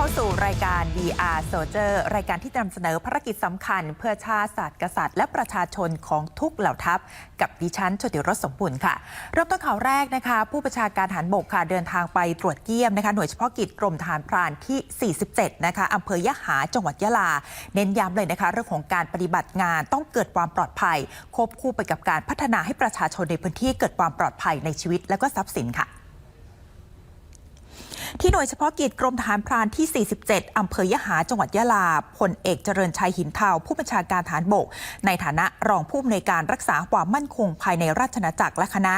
เข้าสู่รายการ DR Soldier รายการที่นำเสนอภารกิจสำคัญ เพื่อชาติศาสตร์กษัตริย์และประชาชนของทุกเหล่าทัพ กับดิฉันชติรสสมบุญค่ะ เริ่มต้นข่าวแรกนะคะ ผู้ประชาการทหารบกค่ะ เดินทางไปตรวจเยี่ยมนะคะหน่วยเฉพาะกิจกรมทหารพรานที่ 47 นะคะอำเภอยะหาจังหวัดยะลา เน้นย้ำเลยนะคะ เรื่องของการปฏิบัติงานต้องเกิดความปลอดภัยควบคู่ไปกับการพัฒนาให้ประชาชนในพื้นที่เกิดความปลอดภัยในชีวิตและก็ทรัพย์สินค่ะ ที่หน่วยเฉพาะกิจกรมทหารพรานที่ 47 อำเภอยะหา จังหวัดยะลาพลเอกเจริญชัยหินเทาผู้บัญชาการฐานบก ในฐานะรองผู้อำนวยการรักษาความมั่นคงภายในราชนาจักรและคณะ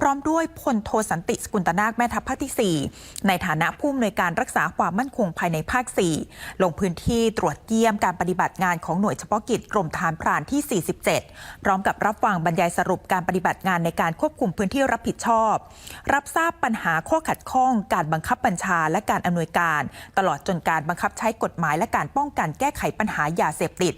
พร้อมด้วยพลโทสันติสกุลตนาคแม่ทัพภาคที่ 4 ในฐานะผู้อำนวยการรักษาความมั่นคงภายในภาค 4 ลงพื้นที่ตรวจเยี่ยมการปฏิบัติงานของหน่วยเฉพาะกิจกรมทหารพรานที่ 47 พร้อมกับรับฟังบรรยายสรุปการปฏิบัติงานในการควบคุมพื้นที่รับผิดชอบ รับทราบปัญหาข้อขัดข้องการบังคับบัญชาและการอำนวยการ ตลอดจนการบังคับใช้กฎหมายและการป้องกันแก้ไขปัญหายาเสพติด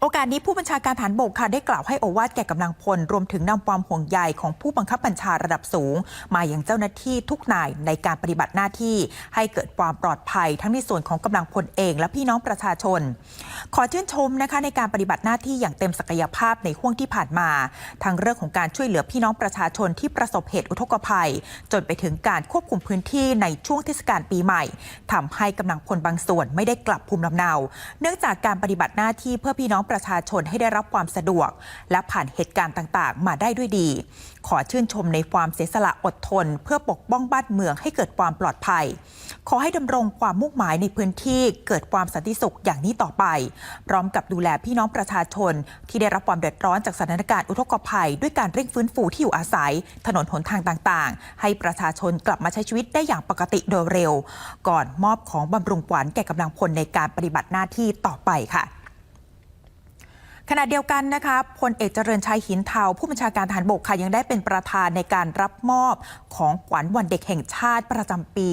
โอกาสนี้ผู้บัญชาการฐานบกค่ะได้กล่าวให้โอวาทแก่กำลังพล รวมถึงนำความห่วงใยของผู้บังคับบัญชาระดับสูง มาอย่างเจ้าหน้าที่ทุกนายในการปฏิบัติหน้าที่ ให้เกิดความปลอดภัยทั้งในส่วนของกำลังพลเอง และพี่น้องประชาชน ขอชื่นชมนะคะในการปฏิบัติหน้าที่อย่างเต็มศักยภาพในห่วงที่ผ่านมาทั้งเรื่องของการช่วยเหลือพี่น้องประชาชนที่ประสบเหตุอุทกภัย จนไปถึงการควบคุมพื้นที่ในช่วงเทศกาลปีใหม่ทำให้กำลังพลบางส่วนไม่ได้กลับภูมิลำเนา เนื่องจากการปฏิบัติหน้าที่เพื่อพี่น้องประชาชนให้ได้รับความสะดวก และผ่านเหตุการณ์ต่างๆ มาได้ด้วยดี ขอชื่นชมในความเสียสละอดทน เพื่อปกป้องบ้านเมืองให้เกิดความปลอดภัย ขอให้ดำรงความมุ่งหมายในพื้นที่เกิดความสันติสุขอย่างนี้ต่อไป พร้อมกับดูแลพี่น้องประชาชน ที่ได้รับความเดือดร้อนจากสถานการณ์อุทกภัย ด้วยการเร่งฟื้นฟูที่อยู่อาศัย ถนนหนทางต่างๆ ให้ประชาชนกลับมาใช้ชีวิตได้อย่างปกติโดยเร็ว ก่อนมอบของบำรุงขวัญแก่กำลังพลในการปฏิบัติหน้าที่ต่อไปค่ะ ขณะเดียวกันนะคะพลเอกเจริญชัยหินเทาผู้บัญชาการทหารบกค่ะยังได้เป็นประธานในการรับมอบของขวัญวันเด็กแห่งชาติประจำปี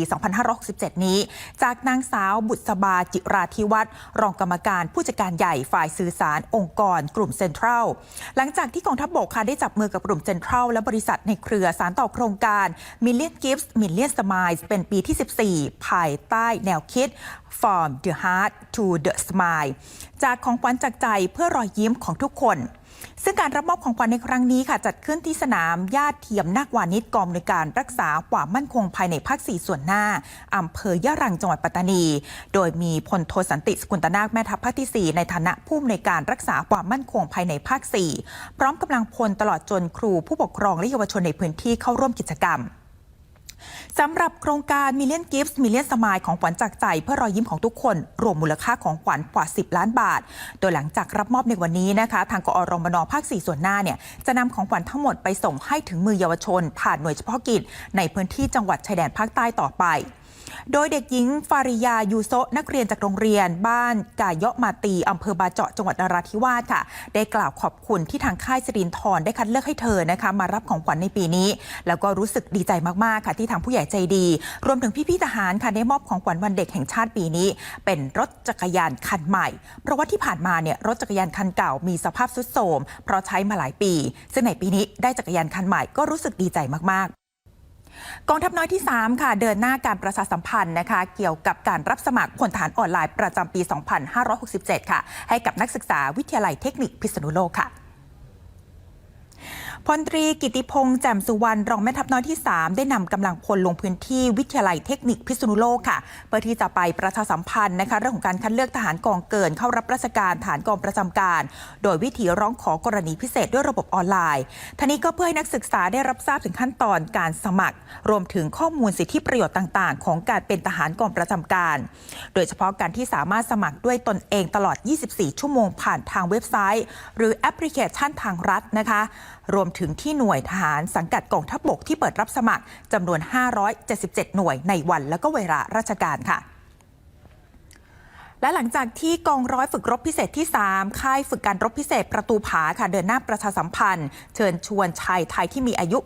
2567 นี้ จากนางสาวบุษบาจิราธิวัฒน์รองกรรมการผู้จัดการใหญ่ฝ่ายสื่อสารองค์กร กลุ่มเซ็นทรัล หลังจากที่กองทัพบกค่ะได้จับมือกับกลุ่มเซ็นทรัลและบริษัทในเครือสารต่อโครงการ Million Gifts Million Smiles เป็นปีที่ 14 ภายใต้แนวคิด From the Heart to the Smile จากของขวัญจากใจเพื่อรอยยิ้มของทุกคน ซึ่งการรับมอบของขวัญในครั้งนี้ค่ะ จัดขึ้นที่สนามญาติเทียมนาควานิชกองในการรักษาความมั่นคงภายในภาค 4 ส่วนหน้าอำเภอยะรังจังหวัดปัตตานี โดยมีพลโทสันติสกุลตนาคแม่ทัพภาคที่ 4 ในฐานะผู้อำนวยการรักษาความมั่นคงภายในภาค 4 พร้อมกำลังพลตลอดจนครูผู้ปกครองและเยาวชนในพื้นที่เข้าร่วมกิจกรรม สำหรับโครงการ Million Gifts Million Smile ของขวัญจากใจเพื่อรอยยิ้มของทุกคน รวมมูลค่าของขวัญกว่า 10 ล้านบาท โดยหลังจากรับมอบในวันนี้นะคะ ทางกอรมนภาค 4 ส่วนหน้าเนี่ยจะนำของขวัญทั้งหมดไปส่งให้ถึงมือเยาวชน ผ่านหน่วยเฉพาะกิจในพื้นที่จังหวัดชายแดนภาคใต้ต่อไป โดยเด็กหญิงฟาริยายูโซนักเรียนจากโรงเรียน บ้านกายเยาะมาตีอำเภอบาเจาะจังหวัดนราธิวาสค่ะ ได้กล่าวขอบคุณที่ทางค่ายสิรินทรได้คัดเลือกให้เธอนะคะ มารับของขวัญในปีนี้ แล้วก็รู้สึกดีใจมาก ๆ ค่ะ ที่ทางผู้ใหญ่ใจดี รวมถึงพี่ๆทหารค่ะได้มอบของขวัญวันเด็กแห่งชาติปีนี้ เป็นรถจักรยานคันใหม่ เพราะว่าที่ผ่านมาเนี่ยรถจักรยานคันเก่ามีสภาพทรุดโทรมเพราะใช้มาหลายปี ซึ่งในปีนี้ได้จักรยานคันใหม่ก็รู้สึกดีใจมากๆ กองทัพน้อยที่ 3 ค่ะ เดินหน้าการประชาสัมพันธ์นะคะ เกี่ยวกับการรับสมัครพลฐานออนไลน์ประจำปี 2567 ค่ะ ให้กับนักศึกษาวิทยาลัยเทคนิคพิษณุโลกค่ะ พลตรีกิติพงษ์แจ่มสุวรรณรองแม่ทัพน้อยที่ 3 ได้นำกำลังพลลงพื้นที่วิทยาลัยเทคนิคพิษณุโลกค่ะ เพื่อที่จะไปประชาสัมพันธ์นะคะเรื่องของการคัดเลือกทหารกองเกิน เข้ารับราชการฐานกองประจำการ โดยวิธีร้องขอกรณีพิเศษด้วยระบบออนไลน์ท่านี้ก็เพื่อให้นักศึกษาได้รับทราบถึงขั้นตอนการสมัคร รวมถึงข้อมูลสิทธิประโยชน์ต่างๆ ของการเป็นทหารกองประจำการ โดยเฉพาะการที่สามารถสมัครด้วยตนเองตลอด 24 ชั่วโมงผ่านทางเว็บไซต์ หรือแอปพลิเคชันทางรัฐนะคะรวมถึงที่หน่วยทหารสังกัดกองทัพบกที่เปิดรับสมัครจำนวน 577 หน่วยในวันและก็เวลาราชการค่ะ และหลังจากที่กองร้อยฝึกรบพิเศษที่ 3 ค่ายฝึกการรบพิเศษประตูผาค่ะเดินหน้าประชาสัมพันธ์ เชิญชวนชายไทยที่มีอายุ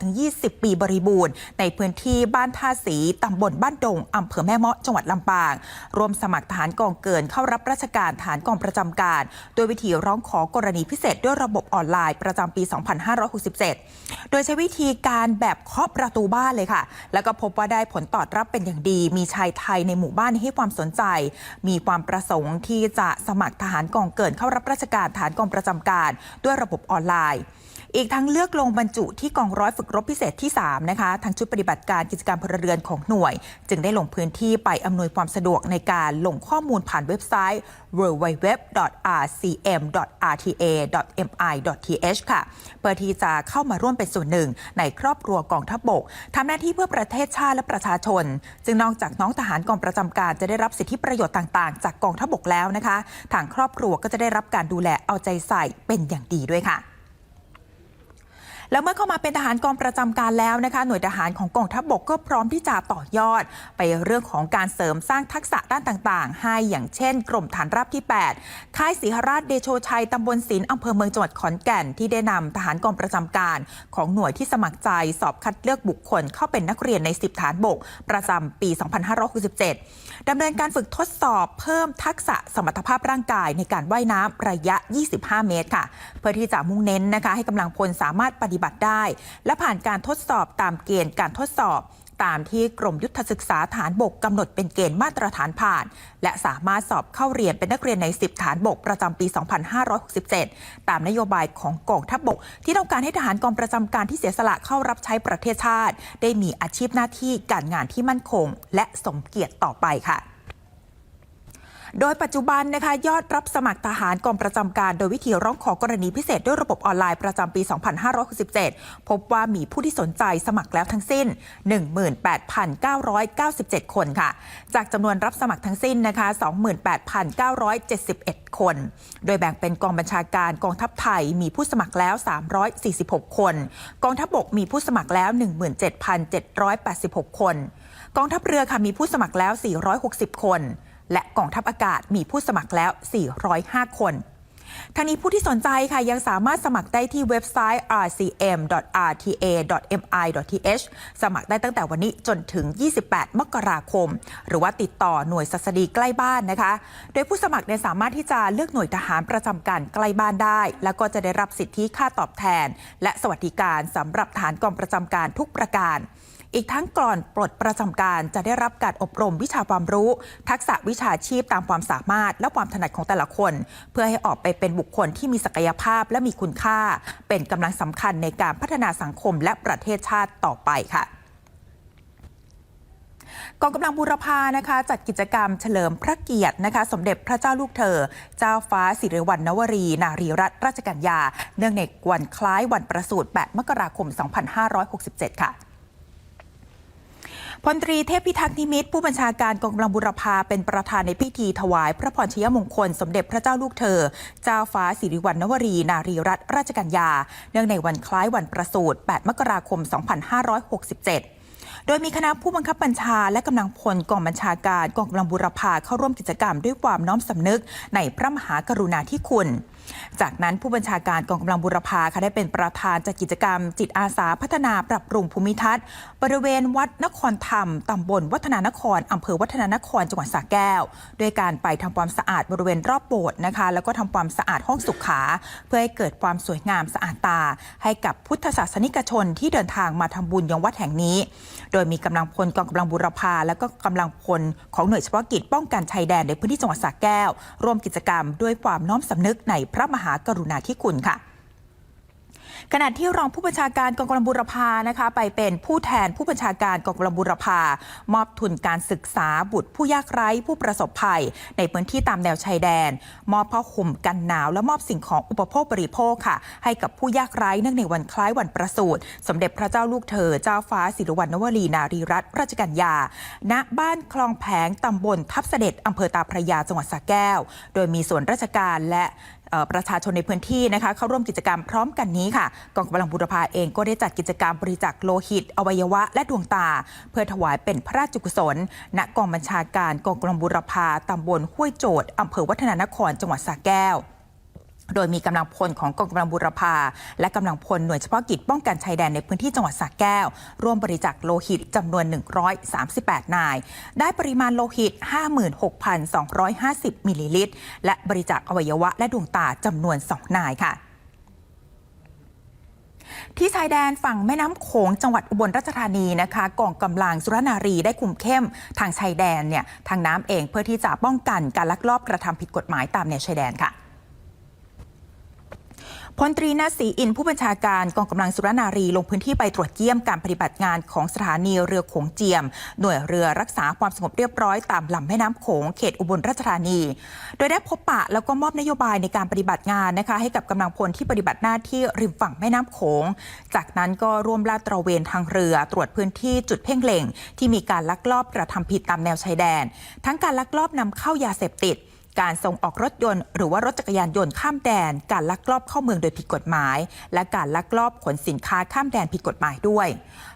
18-20 ปีบริบูรณ์ ในพื้นที่บ้านท่าสีตำบลบ้านดงอำเภอแม่เมาะจังหวัดลำปางรวมสมัครทหารกองเกินเข้ารับราชการฐานกองประจำการ โดยวิธีร้องขอกรณีพิเศษด้วยระบบออนไลน์ประจำปี 2567 โดยใช้วิธีการแบบเคาะประตูบ้านเลยค่ะ แล้วก็พบว่าได้ผลตอบรับเป็นอย่างดี มีชายไทยในหมู่บ้านให้ความสนใจมีีความประสงค์ที่จะสมัครทหารกองเกินเข้ารับราชการฐานกองประจำการ ด้วยระบบออนไลน์ อีกทั้งเลือกลงบรรจุที่กองร้อยฝึกรบพิเศษที่ 3 นะคะ ทางชุดปฏิบัติการกิจการพลเรือนของหน่วย จึงได้ลงพื้นที่ไปอำนวยความสะดวกในการลงข้อมูลผ่านเว็บไซต์ www.rcm.rta.mi.th ค่ะ เพื่อที่จะเข้ามาร่วมเป็นส่วนหนึ่ง ในครอบครัวกองทัพบกทำหน้าที่เพื่อประเทศชาติและประชาชนจึงนอกจากน้องทหารกองประจำการจะได้รับสิทธิประโยชน์ต่างๆ จากกองทัพบกแล้วนะคะ ทางครอบครัวก็จะได้รับการดูแลเอาใจใส่เป็นอย่างดีด้วยค่ะ แล้วเมื่อเข้ามาเป็นทหารกองประจำการแล้วนะคะ หน่วยทหารของกองทัพบบกก็พร้อมที่จะต่อยอด ไปเรื่องของการเสริมสร้างทักษะด้านต่าง ๆ ให้อย่างเช่น กรมฐานราบที่ 8 ค่ายศรีหราชเดโชชัยตำบลศิลป์อำเภอเมืองจังหวัดขอนแก่น ที่ได้นำทหารกองประจำการ ของหน่วยที่สมัครใจสอบคัดเลือกบุคคล เข้าเป็นนักเรียนใน 10 ฐานบก ประจำปี 2567ดำเนินการฝึกทดสอบเพิ่มทักษะสมรรถภาพร่างกายในการว่ายน้ำระยะ 25 เมตรค่ะ เพื่อที่จะมุ่งเน้นนะคะ ให้กำลังพลสามารถปฏิบัติได้ และผ่านการทดสอบตามเกณฑ์การทดสอบ ตามที่กรมยุทธศึกษาฐานบกกำหนดเป็นเกณฑ์มาตรฐานผ่าน และสามารถสอบเข้าเรียนเป็นนักเรียนใน 10 ฐานบกประจำปี 2567 ตามนโยบายของกองทัพบกที่ต้องการให้ทหารกองประจำการที่เสียสละเข้ารับใช้ประเทศชาติ ได้มีอาชีพหน้าที่การงานที่มั่นคง และสมเกียรติต่อไปค่ะ โดยปัจจุบันนะคะยอดรับสมัครทหารกองประจำการ โดยวิธีร้องขอกรณีพิเศษด้วยระบบออนไลน์ประจำปี 2567 พบว่ามีผู้ที่สนใจสมัครแล้วทั้งสิ้น 18,997 คนค่ะ จากจำนวนรับสมัครทั้งสิ้นนะคะ 28,971 คน โดยแบ่งเป็นกองบัญชาการกองทัพไทยมีผู้สมัครแล้ว 346 คน กองทัพบกมีผู้สมัครแล้ว 17,786 คน กองทัพเรือค่ะมีผู้สมัครแล้ว 460 คน และกองทัพอากาศมีผู้สมัครแล้ว 405 คนทั้งนี้ผู้ที่สนใจค่ะยังสามารถสมัครได้ที่เว็บไซต์ rcm.rta.mi.th สมัครได้ตั้งแต่วันนี้จนถึง 28 มกราคม หรือว่าติดต่อหน่วยสัสดีใกล้บ้านนะคะ โดยผู้สมัครเนี่ยสามารถที่จะเลือกหน่วยทหารประจำการใกล้บ้านได้ แล้วก็จะได้รับสิทธิค่าตอบแทน และสวัสดิการสำหรับฐานกองประจำการทุกประการ อีกทั้งก่อนปลดประจำการจะได้รับการอบรมวิชาความรู้ ทักษะวิชาชีพตามความสามารถ และความถนัดของแต่ละคน เพื่อให้ออกไปเป็นบุคคลที่มีศักยภาพและมีคุณค่า เป็นกำลังสำคัญในการพัฒนาสังคมและประเทศชาติต่อไปค่ะกองกำลังบูรพานะคะจัดกิจกรรมเฉลิมพระเกียรตินะคะ สมเด็จพระเจ้าลูกเธอ เจ้าฟ้าสิริวัณณวรี นารีรัตนราชกัญญา เนื่องในวันคล้ายวันประสูติ 8 มกราคม 2567 ค่ะ พลตรีเทพพิทักษ์นิมิตผู้บัญชาการกองกำลังบุรพาเป็นประธานในพิธีถวาย พระพรชยมงคลสมเด็จพระเจ้าลูกเธอ เจ้าฟ้าสิริวัณณวรี นารีรัตนราชกัญญา เนื่องในวันคล้ายวันประสูติ 8 มกราคม 2567โดยมีคณะผู้บังคับบัญชาและกำลังพลกองบัญชาการกองกำลังบุรพาเข้าร่วมกิจกรรมด้วยความน้อมสำนึกในพระมหากรุณาธิคุณ จากนั้นผู้บัญชาการกองกำลังบุรพาค่ะได้เป็นประธานจัดกิจกรรม จิตอาสาพัฒนาปรับปรุงภูมิทัศน์ บริเวณวัดนครธรรมตำบลวัฒนานครอำเภอวัฒนานครจังหวัดสระแก้ว ด้วยการไปทำความสะอาดบริเวณรอบโบสถ์นะคะ แล้วก็ทำความสะอาดห้องสุขา เพื่อให้เกิดความสวยงามสะอาดตา ให้กับพุทธศาสนิกชนที่เดินทางมาทำบุญยังวัดแห่งนี้ โดยมีกำลังพลกองกำลังบุรพา และก็กำลังพลของหน่วยเฉพาะกิจป้องกันชายแดนในพื้นที่จังหวัดสระแก้ว ร่วมกิจกรรมด้วยความน้อมสำนึกในพระมหากรุณาธิคุณค่ะขณะที่รองผู้บัญชาการกองกำลังบุรพานะคะไปเป็นผู้แทนผู้บัญชาการกองกำลังบุรพามอบทุนการศึกษาบุตรผู้ยากไร้ผู้ประสบภัย ในพื้นที่ตามแนวชายแดน มอบผ้าห่มกันหนาว และมอบสิ่งของอุปโภคบริโภคค่ะ ให้กับผู้ยากไร้เนื่องในวันคล้ายวันประสูติสมเด็จพระเจ้าลูกเธอเจ้าฟ้าสิริวัณณวรีนารีรัตนราชกัญญาณบ้านคลองแผงตำบลทับเสด็จอำเภอตาพระยาจังหวัดสระแก้ว โดยมีส่วนราชการและ ประชาชนในพื้นที่นะคะเข้าร่วมกิจกรรมพร้อมกันนี้ค่ะกองกำลังบุรพาเองก็ได้จัดกิจกรรมบริจาคโลหิต อวัยวะ และดวงตา เพื่อถวายเป็นพระราชกุศล ณกองบัญชาการกองกำลังบุรพาตำบลห้วยโจดอำเภอวัฒนานครจังหวัดสระแก้ว โดยมีกำลังพลของกองกำลังบุรพา และกำลังพลหน่วยเฉพาะกิจป้องกันชายแดนในพื้นที่จังหวัดสระแก้ว ร่วมบริจาคโลหิตจำนวน 138 นาย ได้ปริมาณโลหิต 56,250 มิลลิลิตร และบริจาคอวัยวะและดวงตาจำนวน 2 นายค่ะที่ชายแดนฝั่งแม่น้ำโขงจังหวัดอุบลราชธานีนะคะกองกำลังสุรนารีได้คุมเข้มทางชายแดนเนี่ยทางน้ำเองเพื่อที่จะป้องกันการลักลอบกระทำผิดกฎหมายตามแนวชายแดนค่ะ พลตรีนาศีอินผู้บัญชาการกองกำลังสุรนารีลงพื้นที่ไปตรวจเยี่ยมการปฏิบัติงานของสถานีเรือโขงเจียม หน่วยเรือรักษาความสงบเรียบร้อยตามลำแม่น้ำโขงเขตอุบลราชธานี โดยได้พบปะแล้วก็มอบนโยบายในการปฏิบัติงานนะคะให้กับกำลังพลที่ปฏิบัติหน้าที่ริมฝั่งแม่น้ำโขง จากนั้นก็ร่วมลาดตระเวนทางเรือ ตรวจพื้นที่จุดเพ่งเล็ง ที่มีการลักลอบกระทำผิดตามแนวชายแดน ทั้งการลักลอบนำเข้ายาเสพติด การส่งออกรถยนต์ หรือว่ารถจักรยานยนต์ข้ามแดน การลักลอบเข้าเมืองโดยผิดกฎหมาย และการลักลอบขนสินค้าข้ามแดนผิดกฎหมายด้วย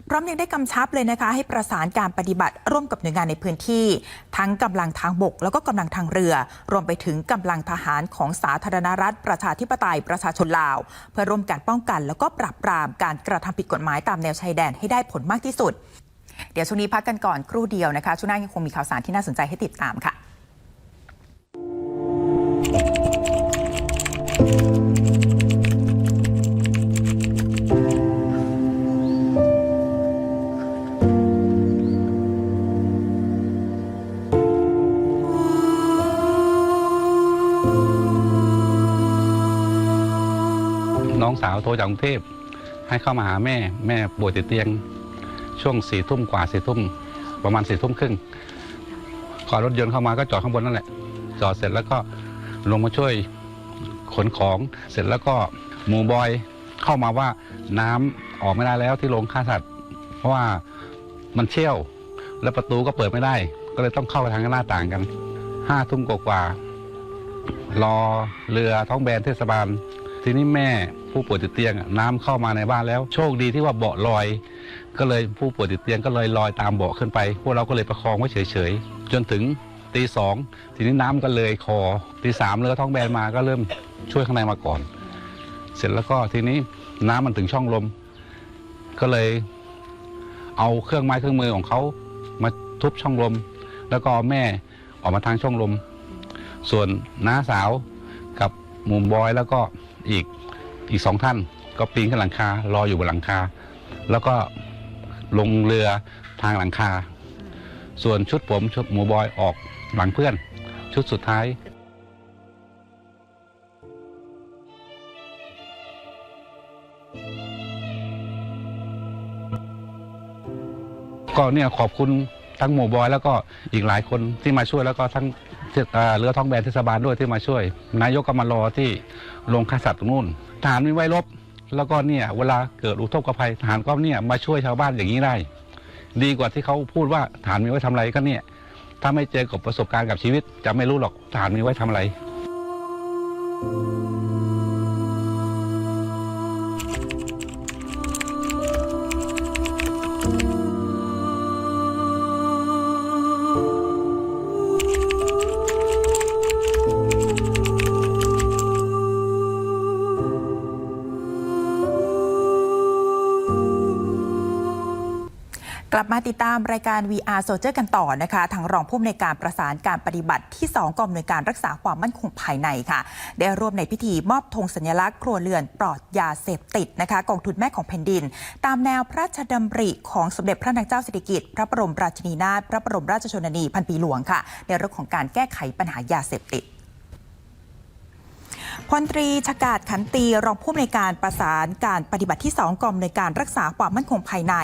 พร้อมยังได้กำชับเลยนะคะ ให้ประสานการปฏิบัติร่วมกับหน่วยงานในพื้นที่ ทั้งกำลังทางบก แล้วก็กำลังทางเรือ รวมไปถึงกำลังทหารของสาธารณรัฐ ประชาธิปไตยประชาชนลาว เพื่อร่วมกันป้องกัน แล้วก็ปราบปรามการกระทำผิดกฎหมายตามแนวชายแดนให้ได้ผลมากที่สุด เดี๋ยวช่วงนี้พักกันก่อนครู่เดียวนะคะช่วงหน้ายังคงมีข่าวสารที่น่าสนใจให้ติดตามค่ะาวโทรจากกรุงเทพให้เข้ามาหาแม่แม่ป่วยติดเตียง ช่วงสี่ทุ่มกว่าสี่ทุ่มประมาณสี่ทุ่มครึ่งขอรถยนต์เข้ามาก็จอดข้างบนนั่นแหละ จอดเสร็จแล้วก็ลงมาช่วยขนของเสร็จแล้วก็หมูบอยเข้ามาว่าน้ำออกไม่ได้แล้วที่โรงฆ่าสัตว์เพราะว่ามันเชี่ยว แล้วประตูก็เปิดไม่ได้ ก็เลยต้องเข้าไปทางหน้าต่างกันห้าทุ่มกว่ารอเรือท้องแบนเทศบาล ทีนี้แม่ ผู้ป่วยติดเตียงน้ำเข้ามาในบ้านแล้ว โชคดีที่ว่าเบาะลอย ก็เลยผู้ป่วยติดเตียงก็เลยลอยตามเบาะขึ้นไป พวกเราก็เลยประคองไว้เฉยๆ จนถึงตีสองทีนี้น้ำก็เลยคอตีสามเรือท้องแบนมาก็เริ่มช่วยข้างในมาก่อน เสร็จแล้วก็ทีนี้น้ำมันถึงช่องลม ก็เลยเอาเครื่องไม้เครื่องมือของเขามาทุบช่องลม แล้วก็แม่ออกมาทางช่องลม ส่วนน้าสาวกับหมุมบอยแล้วก็อีก อีกสองท่านก็ปีนขึ้นหลังคารออยู่บนหลังคา แล้วก็ลงเรือทางหลังคา ส่วนชุดผมชุดหมูบอยออกหลังเพื่อน ชุดสุดท้ายก็เนี่ยขอบคุณทั้งหมู่บอยแล้วก็อีกหลายคนที่มาช่วยแล้วก็ทั้ง เรือท้องแบนเทศบาลด้วยที่มาช่วย นายกก็มารอที่โรงฆ่าสัตว์ตรงนู้นทหารมีไว้รบ แล้วก็เนี่ยเวลาเกิดอุทกภัยทหารก็เนี่ยมาช่วยชาวบ้านอย่างนี้ได้ ดีกว่าที่เขาพูดว่าทหารมีไว้ทำอะไรก็เนี่ยถ้าไม่เจอกับประสบการณ์กับชีวิต จะไม่รู้หรอกทหารมีไว้ทำอะไรก ลับมาติดตามรายการ VR Soldier กันต่อนะคะ ทางรองผู้อำนวยการประสานการปฏิบัติที่ 2กองอำนวยการรักษาความมั่นคงภายในค่ะ ได้ร่วมในพิธีมอบธงสัญลักษณ์ครัวเรือนปลอดยาเสพติดนะคะกองทุนแม่ของแผ่นดิน ตามแนวพระราชดำริของสมเด็จพระนางเจ้าสิริกิติ์พระบรมราชินีนาถพระบรมราชชนนีพันปีหลวงค่ะ ในเรื่องของการแก้ไขปัญหายาเสพติด พลตรีชกาดขันตีรองผู้อำนวยการประสานการปฏิบัติที่ 2กองอำนวยการรักษาความมั่นคงภายใน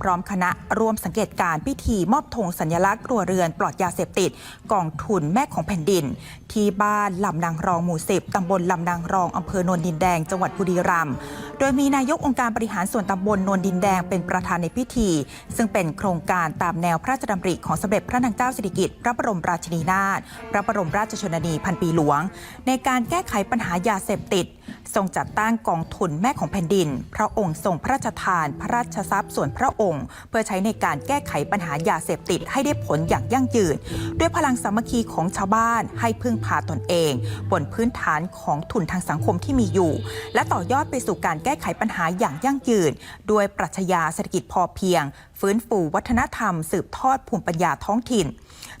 พร้อมคณะร่วมสังเกตการณ์พิธีมอบธงสัญลักษณ์รัวเรือนปลอดยาเสพติด กองทุนแม่ของแผ่นดิน ที่บ้านลำนางรองหมู่สิบตำบลลำนางรองอำเภอโนนดินแดงจังหวัดบุรีรัมย์โดยมีนายกองค์การบริหารส่วนตำบลโนนดินแดงเป็นประธานในพิธี ซึ่งเป็นโครงการตามแนวพระราชดำริของสมเด็จพระนางเจ้าสิริกิติ์พระบรมราชินีนาถพระบรมราชชนนีพันปีหลวง ในการแก้ไขปัญหาายาเสพติด ทรงจัดตั้งกองทุนแม่ของแผ่นดิน พระองค์ทรงพระราชทานพระราชทรัพย์ส่วนพระองค์ เพื่อใช้ในการแก้ไขปัญหายาเสพติดให้ได้ผลอย่างยั่งยืน ด้วยพลังสามัคคีของชาวบ้านให้พึ่งพาตนเอง บนพื้นฐานของทุนทางสังคมที่มีอยู่ และต่อยอดไปสู่การแก้ไขปัญหาอย่างยั่งยืน ด้วยปรัชญาเศรษฐกิจพอเพียง ฟื้นฟูวัฒนธรรม สืบทอดภูมิปัญญาท้องถิ่น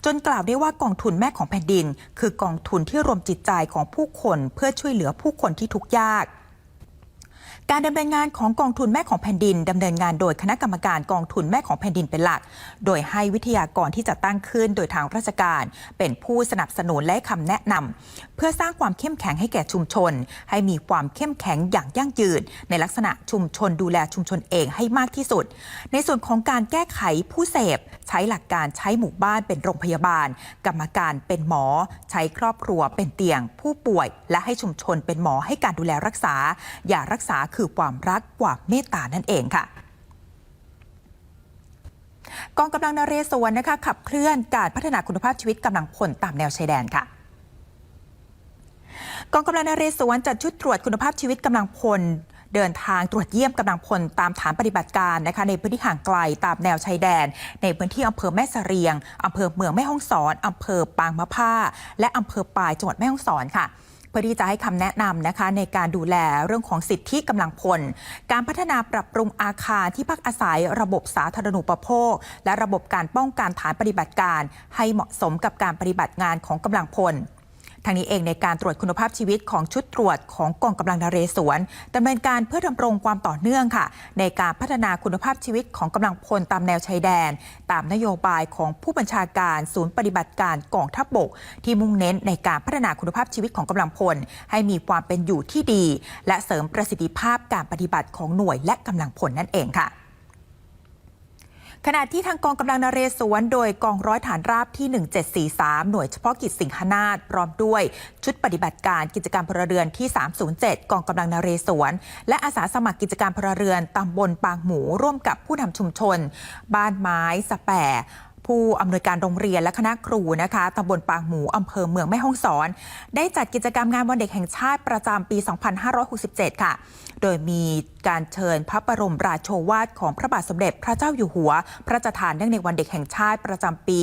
จนกล่าวได้ว่ากองทุนแม่ของแผ่นดิน คือกองทุนที่รวมจิตใจของผู้คนเพื่อช่วยเหลือผู้คนที่ทุกข์ยาก การดำเนินงานของกองทุนแม่ของแผ่นดินดำเนินงานโดยคณะกรรมการกองทุนแม่ของแผ่นดินเป็นหลัก โดยให้วิทยากรที่จะตั้งขึ้นโดยทางราชการ เป็นผู้สนับสนุนและคำแนะนำเพื่อสร้างความเข้มแข็งให้แก่ชุมชน ให้มีความเข้มแข็งอย่างยั่งยืน ในลักษณะชุมชนดูแลชุมชนเองให้มากที่สุด ในส่วนของการแก้ไขผู้เสพ ใช้หลักการใช้หมู่บ้านเป็นโรงพยาบาล กรรมการเป็นหมอ ใช้ครอบครัวเป็นเตียง ผู้ป่วย และให้ชุมชนเป็นหมอให้การดูแลรักษา อย่ารักษาคือความรักความเมตตานั่นเองค่ะกองกำลังนเรศวรนะคะขับเคลื่อนการพัฒนาคุณภาพชีวิตกำลังพลตามแนวชายแดนค่ะกองกำลังนเรศวรจัดชุดตรวจคุณภาพชีวิตกำลังพล เดินทางตรวจเยี่ยมกำลังพลตามฐานปฏิบัติการนะคะในพื้นที่ห่างไกลตามแนวชายแดน ในพื้นที่อำเภอแม่เสรียงอำเภอเมืองแม่ฮ่องสอนอำเภอปางมะผ้า และอำเภอปายจังหวัดแม่ฮ่องสอนค่ะ เพื่อที่จะให้คำแนะนำนะคะในการดูแลเรื่องของสิทธิกำลังพล การพัฒนาปรับปรุงอาคารที่พักอาศัยระบบสาธารณูปโภค และระบบการป้องกันฐานปฏิบัติการ ให้เหมาะสมกับการปฏิบัติงานของกำลังพล ทางนี้เองในการตรวจคุณภาพชีวิตของชุดตรวจของกองกำลังนเรศวรดำเนินการเพื่อดำรงความต่อเนื่องค่ะ ในการพัฒนาคุณภาพชีวิตของกำลังพลตามแนวชายแดน ตามนโยบายของผู้บัญชาการศูนย์ปฏิบัติการกองทัพบกที่มุ่งเน้นในการพัฒนาคุณภาพชีวิตของกำลังพล ให้มีความเป็นอยู่ที่ดี และเสริมประสิทธิภาพการปฏิบัติของหน่วยและกำลังพลนั่นเองค่ะ ขณะที่ทางกองกำลังนเรศวร โดยกองร้อยฐานราบที่ 1743 หน่วยเฉพาะกิจสิงหนาฏพร้อมด้วยชุดปฏิบัติการกิจการพลเรือนที่ 307 กองกำลังนเรศวร และอาสาสมัครกิจการพลเรือนตำบลปางหมูร่วมกับผู้นำชุมชน บ้านไม้สะแปผู้อำนวยการโรงเรียนและคณะครูนะคะตำบลปางหมูอำเภอเมืองแม่ฮ่องสอน ได้จัดกิจกรรมงานวันเด็กแห่งชาติประจำปี 2567 ค่ะ โดยมีการเชิญพระบรมราโชวาทของพระบาทสมเด็จพระเจ้าอยู่หัว พระราชทานเนื่องในวันเด็กแห่งชาติประจำปี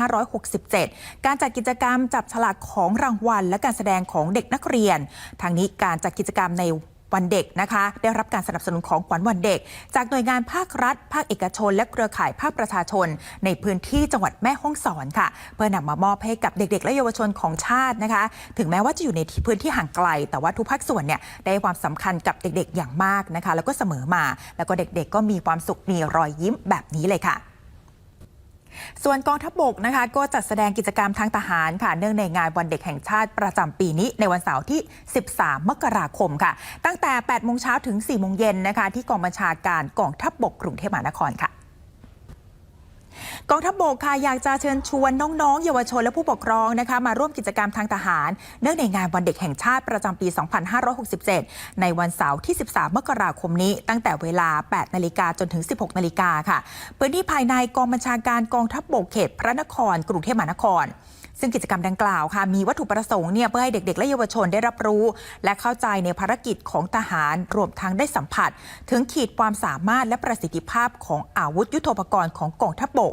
2567 การจัดกิจกรรมจับฉลากของรางวัล และการแสดงของเด็กนักเรียน ทางนี้การจัดกิจกรรมใน วันเด็กนะคะ ได้รับการสนับสนุนของขวัญวันเด็ก จากหน่วยงานภาครัฐ ภาคเอกชน และเครือข่ายภาคประชาชน ในพื้นที่จังหวัดแม่ฮ่องสอนค่ะ เพื่อนำมามอบให้กับเด็ก ๆ และเยาวชนของชาตินะคะ ถึงแม้ว่าจะอยู่ในพื้นที่ห่างไกล แต่ว่าทุกภาคส่วนเนี่ยได้ความสำคัญกับเด็ก ๆ อย่างมากนะคะ แล้วก็เสมอมา แล้วก็เด็ก ๆ ก็มีความสุขมีรอยยิ้มแบบนี้เลยค่ะ ส่วนกองทัพบกนะคะก็จัดแสดงกิจกรรมทางทหารค่ะเนื่องในงานวันเด็กแห่งชาติประจำปีนี้ในวันเสาร์ที่ 13 มกราคมค่ะ ตั้งแต่ 8 โมงเช้าถึง 4 โมงเย็นนะคะ ที่กองบัญชาการกองทัพบกกรุงเทพมหานครค่ะ กองทัพบกค่ะอยากจะเชิญชวนน้องๆ เยาวชนและผู้ปกครองนะคะมาร่วมกิจกรรมทางทหาร เนื่องในงานวันเด็กแห่งชาติประจำปี 2567 ในวันเสาร์ที่ 13 มกราคมนี้ ตั้งแต่เวลา 8 นาฬิกาจนถึง 16 นาฬิกาค่ะพื้นที่ภายในกองบัญชาการกองทัพบกเขตพระนคร กรุงเทพมหานคร ซึ่งกิจกรรมดังกล่าวค่ะมีวัตถุประสงค์เนี่ยเพื่อให้เด็ก ๆ และเยาวชนได้รับรู้ และเข้าใจในภารกิจของทหารรวมทั้งได้สัมผัส ถึงขีดความสามารถและประสิทธิภาพของอาวุธยุโทโธปกรณ์ของกองทัพบก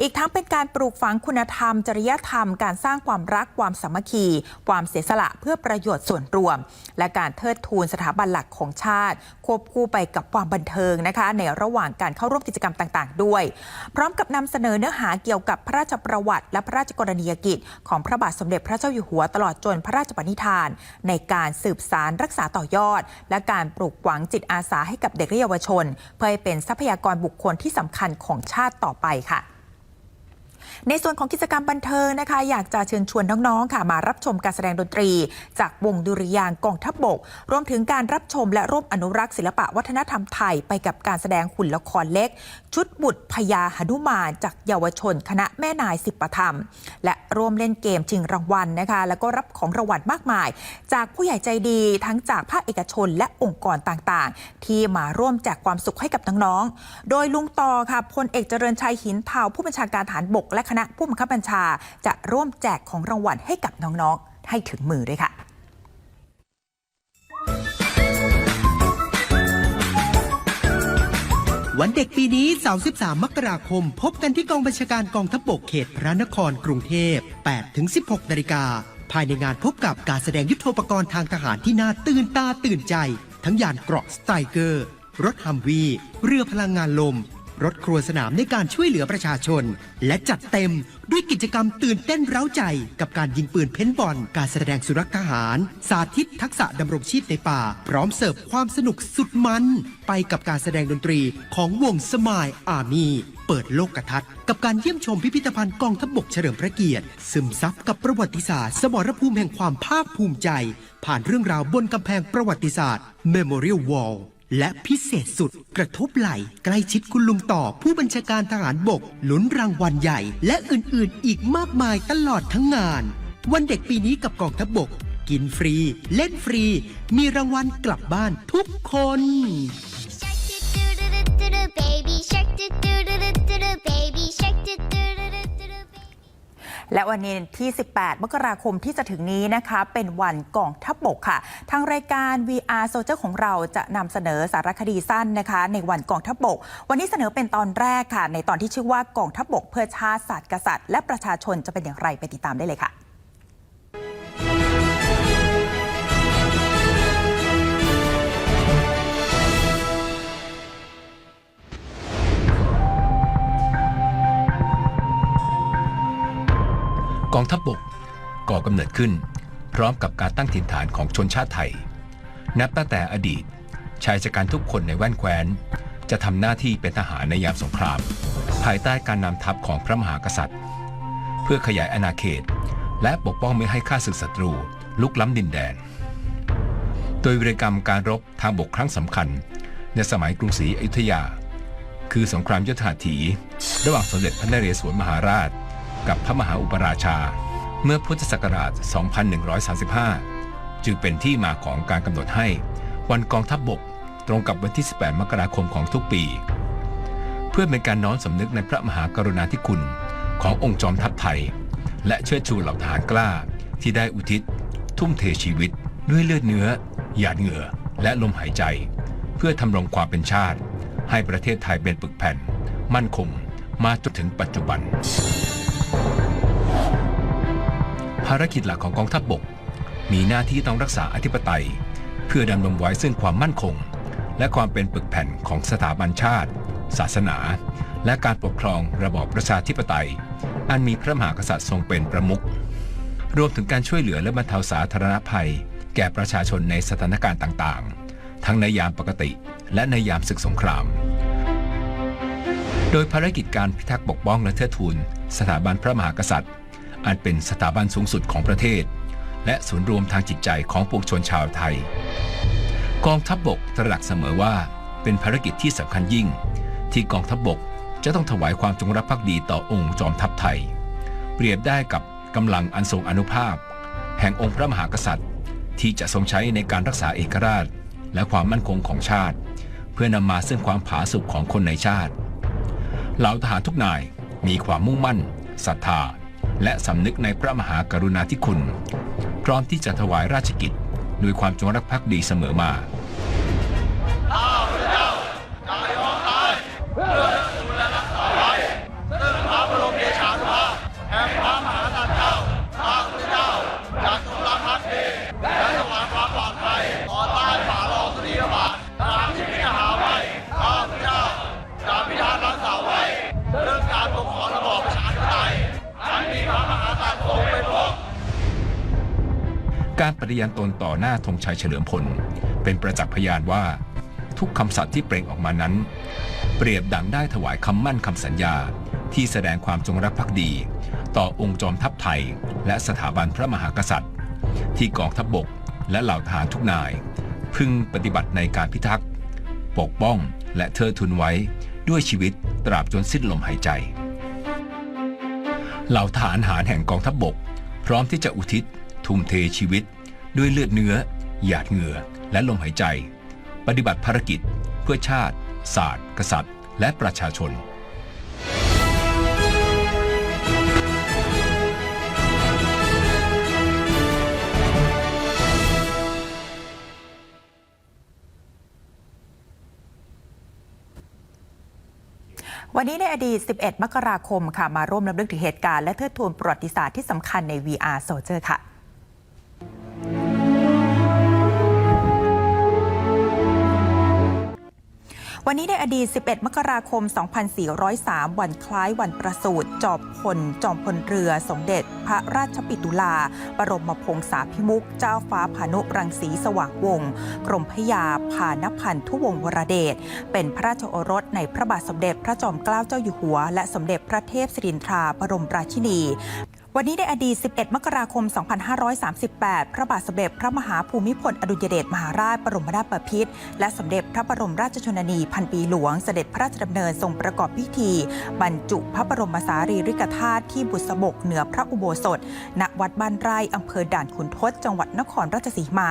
อีกทั้งเป็นการปลูกฝังคุณธรรม จริยธรรม การสร้างความรักความสามัคคี ความเสียสละเพื่อประโยชน์ส่วนรวม และการเทิดทูนสถาบันหลักของชาติ ควบคู่ไปกับความบันเทิงนะคะ ในระหว่างการเข้าร่วมกิจกรรมต่าง ๆ ด้วย พร้อมกับนำเสนอเนื้อหาเกี่ยวกับพระราชประวัติ และพระราชกรณียกิจของพระบาทสมเด็จพระเจ้าอยู่หัวตลอดจนพระราชปณิธาน ในการสืบสารรักษาต่อยอด และการปลูกฝังจิตอาสาให้กับเด็กและเยาวชน เพื่อให้เป็นทรัพยากรบุคคลที่สำคัญของชาติต่อไปค่ะ ในส่วนของกิจกรรมบันเทิงนะคะ อยากจะเชิญชวนน้องๆค่ะ มารับชมการแสดงดนตรี จากวงดุริยางกองทัพบก รวมถึงการรับชมและร่วมอนุรักษ์ศิลปะวัฒนธรรมไทยไปกับการแสดงหุ่นละครเล็ก ชุดบุตรพญาหนุมานจากเยาวชน คณะแม่นายสิบประธรรม และร่วมเล่นเกมชิงรางวัลนะคะ แล้วก็รับของรางวัลมากมาย จากผู้ใหญ่ใจดีทั้งจากภาคเอกชนและองค์กรต่างๆ ที่มาร่วมแจกความสุขให้กับน้องๆ โดยลุงต่อค่ะพลเอกเจริญชัยหินเทาผู้บัญชาการฐานบกและคณะผู้บังคับบัญชาจะร่วมแจกของรางวัลให้กับน้องๆ ให้ถึงมือด้วยค่ะวันเด็กปีนี้ 33 มกราคม พบกันที่กองบัญชาการกองทัพบกเขตพระนครกรุงเทพ 8 ถึง 16 นาฬิกา ภายในงานพบกับการแสดงยุทธปกรณ์ทางทหารที่น่าตื่นตาตื่นใจ ทั้งยานเกราะสไตเกอร์ รถฮัมวี เรือพลังงานลม รถครัวสนามในการช่วยเหลือประชาชน และจัดเต็มด้วยกิจกรรมตื่นเต้นเร้าใจ กับการยิงปืนเพ้นบอล การแสดงสุรักทหาร สาธิตทักษะดำรงชีพในป่า พร้อมเสิร์ฟความสนุกสุดมัน ไปกับการแสดงดนตรีของวงสมายอามีเปิดโลกทัศน์กับการเยี่ยมชมพิพิธภัณฑ์กองทัพบกเฉลิมพระเกียรติ ซึมซับกับประวัติศาสตร์ สมรภูมิแห่งความภาคภูมิใจ ผ่านเรื่องราวบนกำแพงประวัติศาสตร์ Memorial Wall และพิเศษสุดกระทบไหลใกล้ชิดคุณลุงต่อผู้บัญชาการทหารบกลุ้นรางวัลใหญ่ และอื่นๆ อีกมากมายตลอดทั้งงาน วันเด็กปีนี้กับกองทัพบกกินฟรี เล่นฟรี มีรางวัลกลับบ้านทุกคน Shark doo doo do do baby shark do do do และวันนี้ที่ 18 มกราคมที่จะถึงนี้นะคะ เป็นวันกองทัพบบกค่ะ ทางรายการ VR Soldier ของเราจะนำเสนอสารคดีสั้นนะคะ ในวันกองทัพบบก วันนี้เสนอเป็นตอนแรกค่ะ ในตอนที่ชื่อว่ากองทัพบบก เพื่อชาติศาสตร์กษัตริย์ และประชาชนจะเป็นอย่างไรไปติดตามได้เลยค่ะ กองทัพบบกก่อกำเนิดขึ้น พร้อมกับการตั้งถิ่นฐานของชนชาติไทย นับตั้งแต่อดีตชายชะกันทุกคนในแว่นแคว้น จะทำหน้าที่เป็นทหารในยามสงคราม ภายใต้การนำทัพของพระมหากษัตริย์ เพื่อขยายอาณาเขต และปกป้องไม่ให้ข้าศึกศัตรูลุกล้ำดินแดน โดยวิรกรรมการรบทางบกครั้งสำคัญ ในสมัยกรุงศรีอยุธยา คือสงครามยุทธหัตถี ระหว่างสมเด็จพระนเรศวรมหาราช กับพระมหาอุปราชา เมื่อพุทธศักราช 2135 จึงเป็นที่มาของการกำหนดให้ วันกองทัพบบกตรงกับวันที่ 18 มกราคมของทุกปี เพื่อเป็นการน้อมสำนึกในพระมหากรุณาธิคุณขององค์จอมทัพไทย และเชิดชูเหล่าทหารกล้าที่ได้อุทิศ ทุ่มเทชีวิต ด้วยเลือดเนื้อ หยาดเหงื่อ และลมหายใจ เพื่อทำรงความเป็นชาติ ให้ประเทศไทยเป็นปึกแผ่น มั่นคงมาจนถึงปัจจุบัน ภารกิจหลักของกองทัพบบก มีหน้าที่ต้องรักษาอธิปไตย เพื่อดำรงไว้ซึ่งความมั่นคง และความเป็นปึกแผ่นของสถาบันชาติ ศาสนา และการปกครองระบอบประชาธิปไตย อันมีพระมหากษัตริย์ทรงเป็นประมุขรวมถึงการช่วยเหลือและบรรเทาสาธารณภัย แก่ประชาชนในสถานการณ์ต่างๆ ทั้งในยามปกติและในยามศึกสงคราม โดยภารกิจการพิทักษ์ปกป้องและเทิดทูนสถาบันพระมหากษัตริย์ อันเป็นสถาบันสูงสุดของประเทศ และศูนย์รวมทางจิตใจของปวงชนชาวไทย กองทัพบบกตระหนักเสมอว่าเป็นภารกิจที่สำคัญยิ่ง ที่กองทัพบบกจะต้องถวายความจงรักภักดีต่อองค์จอมทัพไทย เปรียบได้กับกำลังอันทรงอนุภาพ แห่งองค์พระมหากษัตริย์ ที่จะทรงใช้ในการรักษาเอกราช และความมั่นคงของชาติ เพื่อนำมาซึ่งความผาสุกของคนในชาติเหล่าทหารทุกนายมีความมุ่งมั่นศรัทธา และสำนึกในพระมหากรุณาธิคุณ พร้อมที่จะถวายราชกิจ ด้วยความจงรักภักดีเสมอมา การปฏิญาณตนต่อหน้าธงชัยเฉลิมพล เป็นประจักษ์พยานว่า ทุกคำสัตย์ที่เปล่งออกมานั้น เปรียบดังได้ถวายคำมั่นคำสัญญา ที่แสดงความจงรักภักดี ต่อองค์จอมทัพไทย และสถาบันพระมหากษัตริย์ ที่กองทัพบบกและเหล่าทหารทุกนาย พึงปฏิบัติในการพิทักษ์ ปกป้องและเทิดทุนไว้ด้วยชีวิตตราบจนสิ้นลมหายใจ เหล่าทหารหารแห่งกองทัพบบก พร้อมที่จะอุทิศ ทุ่มเทชีวิต ด้วยเลือดเนื้อ หยาดเหงื่อ และลมหายใจ ปฏิบัติภารกิจ เพื่อชาติ ศาสตร์ กษัตริย์ และประชาชนวันนี้ในอดีต 11 มกราคมค่ะ มาร่วมรำลึกถึงเหตุการณ์และเทิดทูนประวัติศาสตร์ที่สำคัญใน VR Soldier ค่ะ วันนี้ในอดีต 11 มกราคม 2403 วันคล้ายวันประสูติจอมพลจอมพลเรือ สมเด็จ พระราชปิตุลา บรมพงษาภิมุก เจ้าฟ้าพานุรังสีสว่างวงศ์กรมพยาพานพันธุวงศ์วรเดช เป็นพระราชโอรสในพระบาทสมเด็จพระจอมเกล้าเจ้าอยู่หัว และสมเด็จพระเทพสิรินทราบรมราชินี วันนี้ในอดีต 11 มกราคม 2538 พระบาทสมเด็จพระมหาภูมิพลอดุลยเดชมหาราชบรมนาถบพิตรและสมเด็จพระบรมราชชนนีพันปีหลวงเสด็จพระราชดำเนินทรงประกอบพิธี บรรจุพระบรมสารีริกธาตุที่บุษบกเหนือพระอุโบสถ ณ วัดบ้านไร่อำเภอด่านขุนทด จังหวัดนครราชสีมา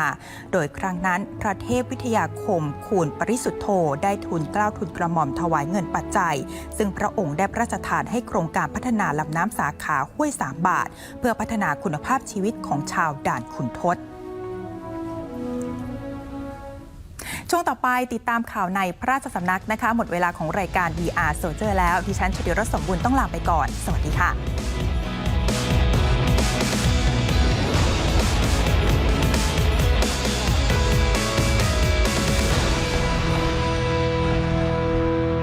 โดยครั้งนั้นพระเทพวิทยาคมคูณปริสุทธโธได้ทุนเกล้าทุนกระหม่อมถวายเงินปัจจัย ซึ่งพระองค์ได้พระราชทานให้โครงการพัฒนาลำน้ำสาขาห้วยสามบาทเพื่อพัฒนาคุณภาพชีวิตของชาวด่านขุนทดช่วงต่อไปติดตามข่าวในพระราชสำนักนะคะ หมดเวลาของรายการ VR Soldier แล้ว ดิฉันชดิรสสมบูรณ์ต้องลาไปก่อน สวัสดีค่ะ